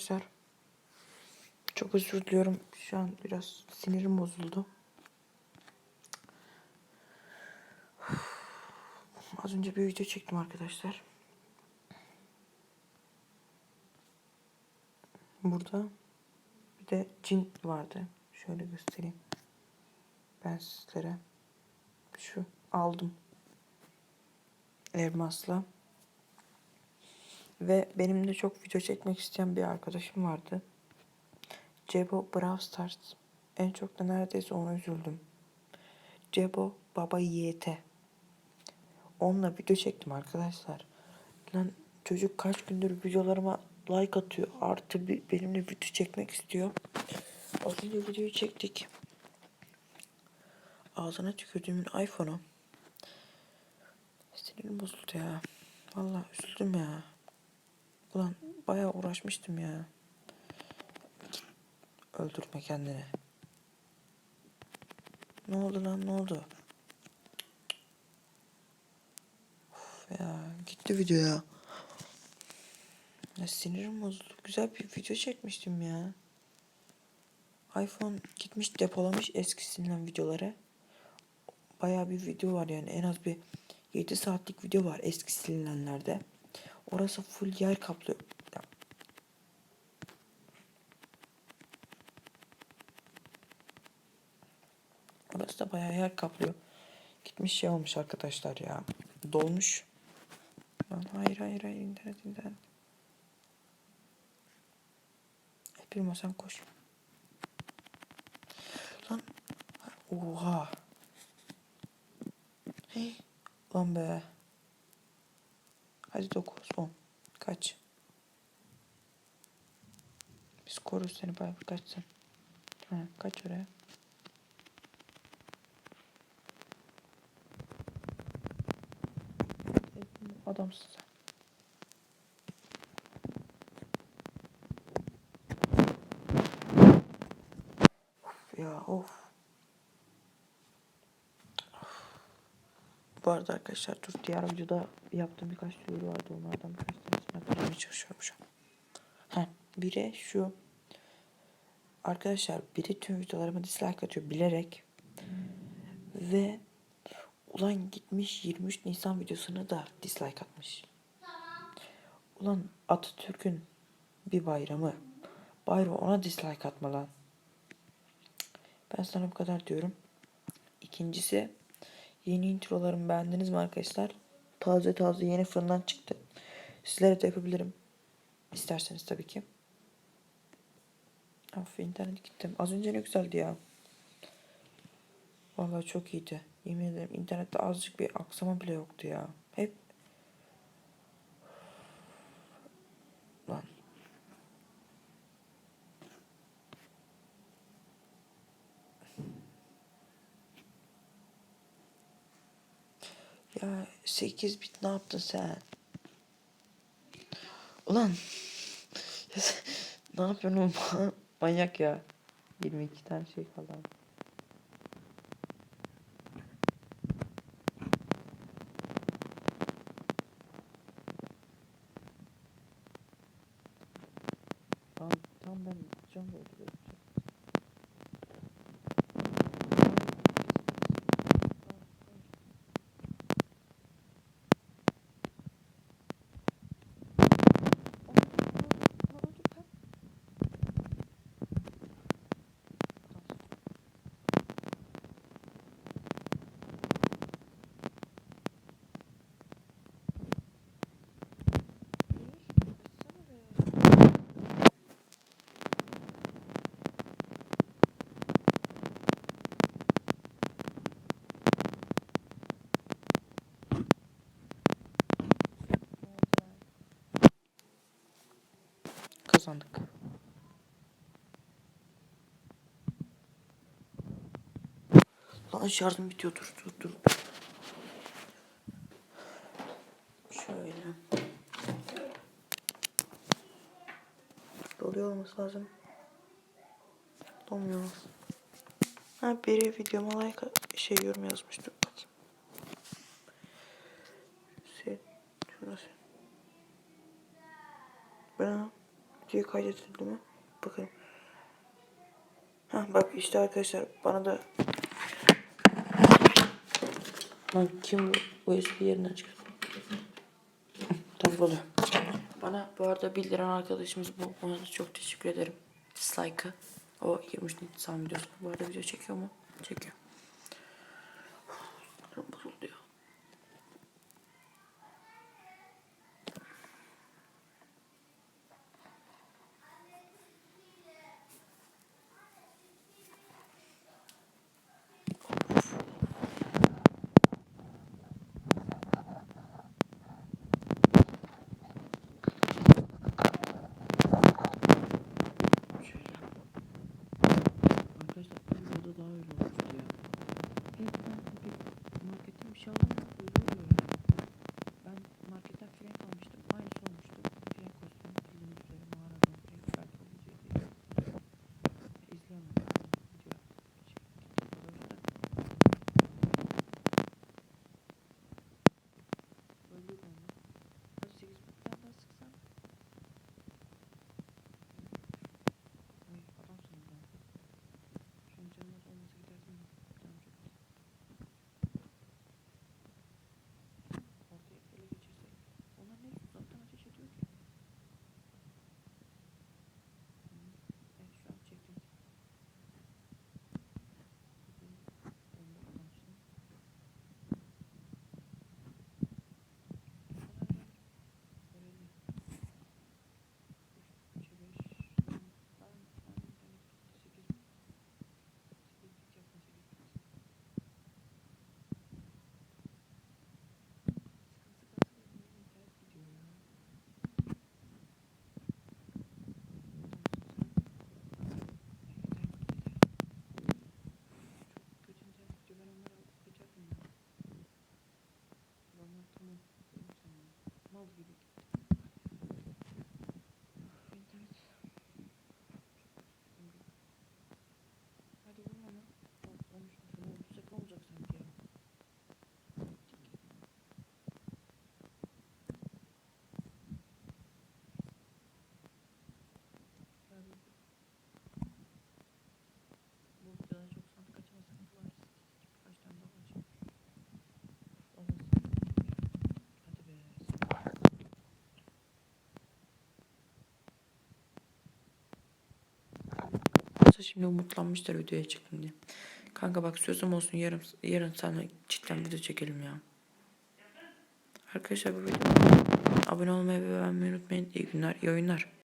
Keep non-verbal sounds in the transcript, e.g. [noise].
arkadaşlar. Çok özür diliyorum. Şu an biraz sinirim bozuldu. [sighs] Az önce bir video çektim arkadaşlar. Burada bir de cin vardı. Şöyle göstereyim. Ben sizlere şu aldım. Elmasla. Ve benim de çok video çekmek isteyen bir arkadaşım vardı. Cebo Brawl Stars. En çok da neredeyse ona üzüldüm. Cebo Baba YT. Onunla video çektim arkadaşlar. Lan çocuk kaç gündür videolarıma like atıyor. Artı bir benimle video çekmek istiyor. Az önce videoyu çektik. Ağzına tükürdüğümün iPhone'u. Sinirim bozuldu ya. Vallahi üzüldüm ya. Ulan bayağı uğraşmıştım ya. Öldürme kendini. Ne oldu lan ne oldu? Of ya gitti video ya. Ya sinirim bozuldu. Güzel bir video çekmiştim ya. iPhone gitmiş depolamış eskisinden videoları. Bayağı bir video var yani en az bir 7 saatlik video var eski silinenlerde. Orası full yer kaplıyor. Orası da bayağı yer kaplıyor. Gitmiş şey olmuş arkadaşlar ya. Dolmuş. Lan hayır hayır hayır internet internet. Primo sen koş. Lan. Oha. Hey. Lan be. Hadi 9, 10. Kaç. Biz koruruz seni bay kaç sen. Ha, kaç oraya. Adamsın sen. Of ya of. Bu arada arkadaşlar dur diğer videoda yaptığım birkaç duyuru vardı. Onlardan birkaç tanesini hatırlamaya çalışıyorum şu an. Heh, biri şu. Arkadaşlar biri tüm videolarıma dislike atıyor bilerek. Ve ulan gitmiş 23 Nisan videosuna da dislike atmış. Ulan Atatürk'ün bir bayramı. Bayram ona dislike atma lan. Ben sana bu kadar diyorum. İkincisi yeni introlarımı beğendiniz mi arkadaşlar? Taze taze yeni fırından çıktı. Sizlere de yapabilirim. İsterseniz tabii ki. Of internet gittim. Az önce ne güzeldi ya. Vallahi çok iyiydi. Yemin ederim internette azıcık bir aksama bile yoktu ya. Hep Lan. Ya 8 bit ne yaptın sen? Ulan. [laughs] [laughs] Ne yapıyorsun oğlum? [laughs] Manyak ya. 22 tane şey kaldı. Tamam, tamam ben can Kazandık. Lan şarjım bitiyor dur dur dur. Şöyle. Doluyor olması lazım. Dolmuyor. Ha biri videoma like şey yorum yazmıştı. Video kaydedildi mi? Bakalım. Ha bak işte arkadaşlar bana da Lan kim bu USB yerinden çıktı? Tabii oluyor. Bana bu arada bildiren arkadaşımız bu. Ona da çok teşekkür ederim. Dislike'ı. O 23 Nisan videosu. Bu arada video çekiyor mu? Çekiyor. Yoksa Şimdi umutlanmışlar videoya çıktım diye. Kanka bak sözüm olsun yarın yarın sana cidden video çekelim ya. Arkadaşlar bu videoya abone olmayı ve beğenmeyi unutmayın. İyi günler, iyi oyunlar.